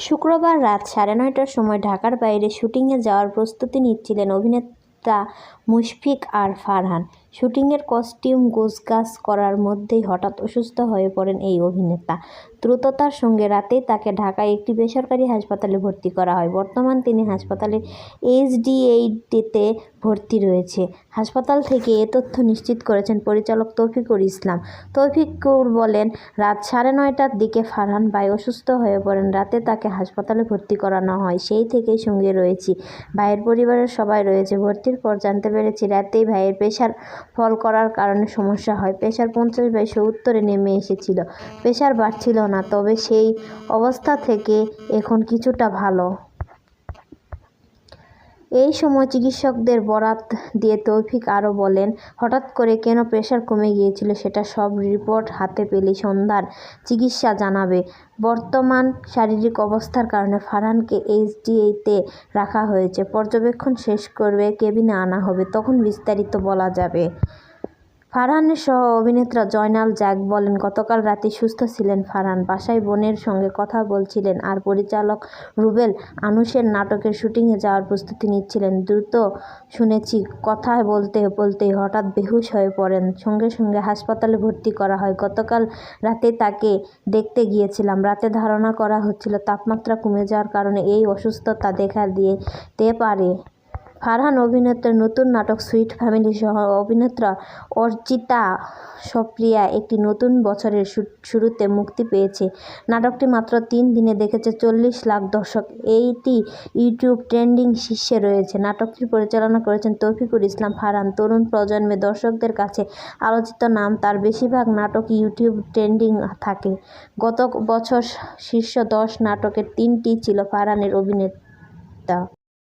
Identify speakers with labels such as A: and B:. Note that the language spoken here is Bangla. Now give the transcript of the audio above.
A: শুক্রবার রাত সাড়ে নয়টার সময় ঢাকার বাইরে শুটিংয়ে যাওয়ার প্রস্তুতি নিচ্ছিলেন অভিনেতা মুশফিক আর ফারহান। শুটিংয়ের কস্টিউম গোছগাছ করার মধ্যেই হঠাৎ অসুস্থ হয়ে পড়েন এই অভিনেতা। দ্রুততার সঙ্গে রাতেই তাকে ঢাকায় একটি বেসরকারি হাসপাতালে ভর্তি করা হয়। বর্তমান তিনি হাসপাতালের এইচডিএইটিতে ভর্তি রয়েছে। হাসপাতাল থেকে এ তথ্য নিশ্চিত করেছেন পরিচালক তৌফিকুর ইসলাম। তৌফিকুর বলেন, রাত সাড়ে নয়টার দিকে ফারহান ভাই অসুস্থ হয়ে পড়েন। রাতে তাকে হাসপাতালে ভর্তি করানো হয়। সেই থেকেই সঙ্গে রয়েছি। ভাইয়ের পরিবারের সবাই রয়েছে। ভর্তির পর জানতে পেরেছি, রাতেই ভাইয়ের প্রেশার ফল করার কারণে সমস্যা হয়। প্রেশার পঞ্চাশ বাই সত্তরে নেমে এসেছিল। প্রেশার বাড়ছিল না তবে সেই অবস্থা থেকে এখন কিছুটা ভালো। এই সময় চিকিৎসকদের বরাত দিয়ে তৌফিক আরও বলেন, হঠাৎ করে কেন প্রেশার কমে গিয়েছিল সেটা সব রিপোর্ট হাতে পেলে সন্ধ্যার চিকিৎসা জানাবে। বর্তমান শারীরিক অবস্থার কারণে ফারহানকে এইচডিএতে রাখা হয়েছে। পর্যবেক্ষণ শেষ করবে, কেবিনে আনা হবে, তখন বিস্তারিত বলা যাবে। ফারহানের সহ অভিনেত্রা জয়নাল জাগ বলেন, গতকাল রাতে সুস্থ ছিলেন ফারহান। বাসায় বোনের সঙ্গে কথা বলছিলেন আর পরিচালক রুবেল আনুশের নাটকের শুটিংয়ে যাওয়ার প্রস্তুতি নিচ্ছিলেন। দ্রুত শুনেছি কথা বলতে বলতে হঠাৎ বেহুশ হয়ে পড়েন। সঙ্গে সঙ্গে হাসপাতালে ভর্তি করা হয়। গতকাল রাতে তাকে দেখতে গিয়েছিলাম। রাতে ধারণা করা হচ্ছিল, তাপমাত্রা কমে যাওয়ার কারণে এই অসুস্থতা দেখা দিতে পারে। ফারহান অভিনেতার নতুন নাটক সুইট ফ্যামিলি সহ অভিনেত্রা অর্চিতা সপ্রিয়া একটি নতুন বছরের শুরুতে মুক্তি পেয়েছে। নাটকটি মাত্র তিন দিনে দেখেছে চল্লিশ লাখ দর্শক। এইটি ইউটিউব ট্রেন্ডিং শীর্ষে রয়েছে। নাটকটি পরিচালনা করেছেন তৌফিকুর ইসলাম ফারহান। তরুণ প্রজন্মে দর্শকদের কাছে আলোচিত নাম, তার বেশিরভাগ নাটক ইউটিউব ট্রেন্ডিং থাকে। গত বছর শীর্ষ দশ নাটকের তিনটি ছিল ফারহানের অভিনেতা।